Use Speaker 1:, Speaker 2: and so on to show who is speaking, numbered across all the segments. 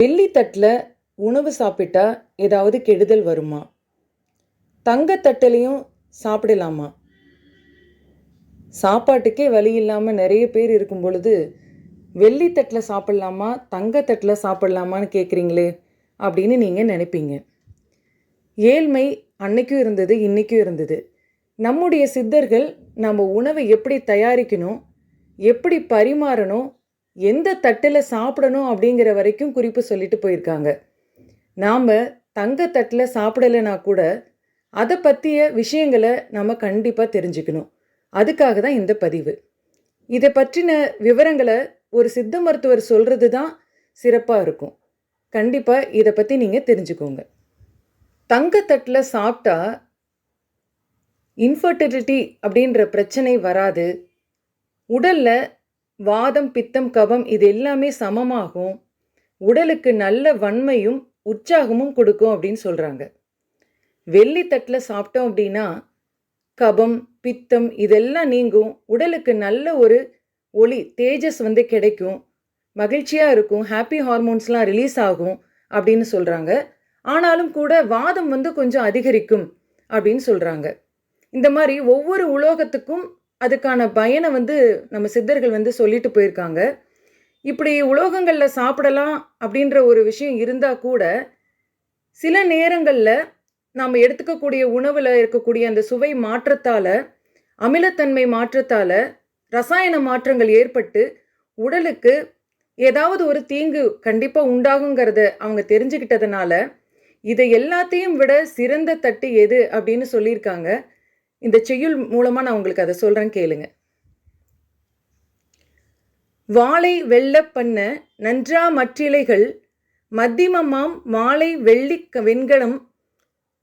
Speaker 1: வெள்ளித்தட்டில் உணவு சாப்பிட்டா ஏதாவது கெடுதல் வருமா? தங்கத்தட்டுலையும் சாப்பிடலாமா? சாப்பாட்டுக்கே வழி இல்லாமல் நிறைய பேர் இருக்கும் பொழுது வெள்ளித்தட்டில் சாப்பிட்லாமா தங்கத்தட்டில் சாப்பிட்லாமான்னு கேட்குறீங்களே அப்படின்னு நீங்கள் நினைப்பீங்க. ஏழ்மை அன்னைக்கும் இருந்தது இன்றைக்கும் இருந்தது. நம்முடைய சித்தர்கள் நம்ம உணவை எப்படி தயாரிக்கணும் எப்படி பரிமாறணும் எந்த தட்டில் சாப்பிடணும் அப்படிங்கிற வரைக்கும் குறிப்பு சொல்லிட்டு போயிருக்காங்க. நாம் தங்கத்தட்டில் சாப்பிடலைனா கூட அதை பற்றிய விஷயங்களை நம்ம கண்டிப்பாக தெரிஞ்சுக்கணும். அதுக்காக தான் இந்த பதிவு. இதை பற்றின விவரங்களை ஒரு சித்த மருத்துவர் சொல்கிறது தான் சிறப்பாக இருக்கும். கண்டிப்பாக இதை பற்றி நீங்கள் தெரிஞ்சுக்கோங்க. தங்கத்தட்டில் சாப்பிட்டா இன்ஃபர்டிலிட்டி அப்படின்ற பிரச்சனை வராது. உடலில் வாதம் பித்தம் கபம் இது எல்லாமே சமமாகும். உடலுக்கு நல்ல வன்மையும் உற்சாகமும் கொடுக்கும் அப்படின்னு சொல்கிறாங்க வெள்ளித்தட்டில் சாப்பிட்டோம் அப்படின்னா கபம் பித்தம் இதெல்லாம் நீங்கும். உடலுக்கு நல்ல ஒரு ஒளி தேஜஸ் வந்து கிடைக்கும். மகிழ்ச்சியாக இருக்கும். ஹாப்பி ஹார்மோன்ஸ்லாம் ரிலீஸ் ஆகும் அப்படின்னு சொல்கிறாங்க ஆனாலும் கூட வாதம் வந்து கொஞ்சம் அதிகரிக்கும் அப்படின்னு சொல்கிறாங்க இந்த மாதிரி ஒவ்வொரு உலோகத்துக்கும் அதுக்கான பயனை வந்து நம்ம சித்தர்கள் வந்து சொல்லிட்டு போயிருக்காங்க. இப்படி உலோகங்களில் சாப்பிடலாம் அப்படின்ற ஒரு விஷயம் இருந்தால் கூட சில நேரங்களில் நாம் எடுத்துக்கக்கூடிய உணவில் இருக்கக்கூடிய அந்த சுவை மாற்றத்தால் அமிலத்தன்மை மாற்றத்தால் ரசாயன மாற்றங்கள் ஏற்பட்டு உடலுக்கு ஏதாவது ஒரு தீங்கு கண்டிப்பாக உண்டாகுங்கிறத அவங்க தெரிஞ்சுக்கிட்டதுனால இதை எல்லாத்தையும் விட சிறந்த தட்டு எது அப்படின்னு சொல்லியிருக்காங்க. இந்த செய்யுள் மூலமாக நான் உங்களுக்கு அதை சொல்கிறேன் கேளுங்க. வாழை வெள்ளப்பண்ண நன்றா மற்றிலைகள் மத்திமமாம் மாலை வெள்ளி வெண்கலம்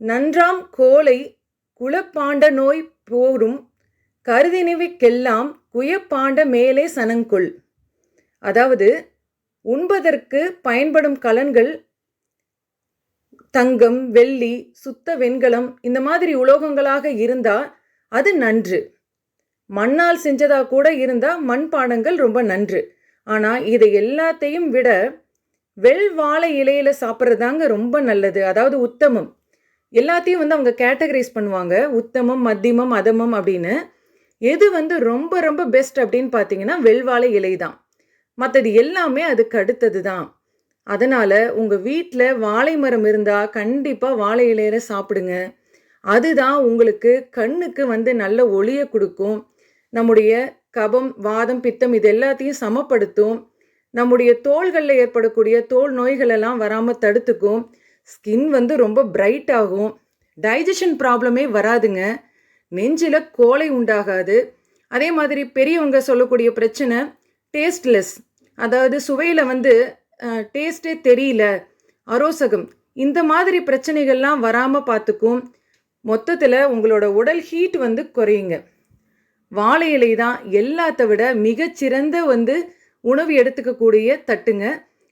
Speaker 1: நன்றாம் கோலை குலப்பாண்ட நோய் போரும் கருதினிவிக்கெல்லாம் குயப்பாண்ட மேலே சனங்கொள். அதாவது உண்பதற்கு பயன்படும் கலன்கள் தங்கம் வெள்ளி சுத்த வெண்கலம் இந்த மாதிரி உலோகங்களாக இருந்தால் அது நன்று. மண்ணால் செஞ்சதா கூட இருந்தால் மண் பாடங்கள் ரொம்ப நன்று. ஆனால் இதை எல்லாத்தையும் விட வெள் வாழை இலையில சாப்பிட்றதாங்க ரொம்ப நல்லது. அதாவது உத்தமம். எல்லாத்தையும் வந்து அவங்க கேட்டகரைஸ் பண்ணுவாங்க. உத்தமம் மத்தியமம் அதமம் அப்படின்னு. எது வந்து ரொம்ப ரொம்ப பெஸ்ட் அப்படின்னு பார்த்தீங்கன்னா வெள்வாழை இலை தான். மற்றது எல்லாமே அதுக்கு அடுத்தது தான். அதனால் உங்கள் வீட்டில் வாழை மரம் இருந்தால் கண்டிப்பாக வாழை இலையில சாப்பிடுங்க. அதுதான் உங்களுக்கு கண்ணுக்கு வந்து நல்ல ஒளியை கொடுக்கும். நம்முடைய கபம் வாதம் பித்தம் இது எல்லாத்தையும் சமப்படுத்தும். நம்முடைய தோள்களில் ஏற்படக்கூடிய தோல் நோய்களெல்லாம் வராமல் தடுத்துக்கும். ஸ்கின் வந்து ரொம்ப பிரைட் ஆகும். டைஜஷன் ப்ராப்ளமே வராதுங்க. நெஞ்சில் கோலை உண்டாகாது. அதே மாதிரி பெரியவங்க சொல்லக்கூடிய பிரச்சனை டேஸ்ட்லெஸ். அதாவது சுவையில் வந்து டேஸ்ட்டே தெரியல. அரோசகம் இந்த மாதிரி பிரச்சனைகள்லாம் வராமல் பார்த்துக்கும். மொத்தத்தில் உங்களோட உடல் ஹீட் வந்து குறையுங்க. வாழை இலை தான் எல்லாத்த விட மிகச்சிறந்த வந்து உணவு எடுத்துக்கக்கூடிய தட்டுங்க.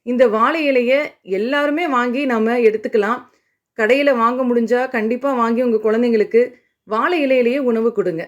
Speaker 1: இந்த வாழை இலையை எல்லாருமே வாங்கி நம்ம எடுத்துக்கலாம். கடையில் வாங்க முடிஞ்சால் கண்டிப்பாக வாங்கி உங்கள் குழந்தைங்களுக்கு வாழை இலையிலேயே உணவு கொடுங்க.